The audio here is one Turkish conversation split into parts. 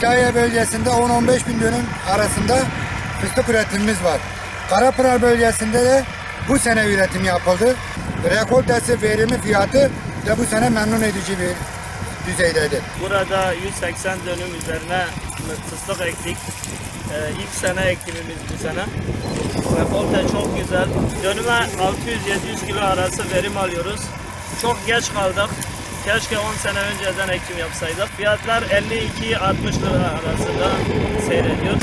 İslahiye bölgesinde 10-15 bin dönüm arasında fıstık üretimimiz var. Karapınar bölgesinde de bu sene üretim yapıldı. Rekoltesi, verimi, fiyatı da bu sene memnun edici bir düzeydedir. Burada 180 dönüm üzerine fıstık ektik. Ee, ilk sene ekimimiz bu sene. Rekolte çok güzel. Dönüme 600-700 kilo arası verim alıyoruz. Çok geç kaldık. Keşke 10 sene önceden ekim yapsaydık. Fiyatlar 52-60 lira arasında seyrediyor.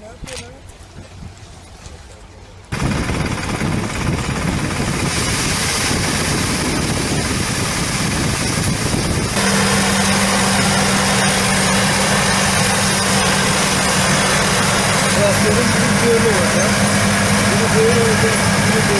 Traktörün bir böyle olacak. Bunu böyle olacak, bunu böyle olacak.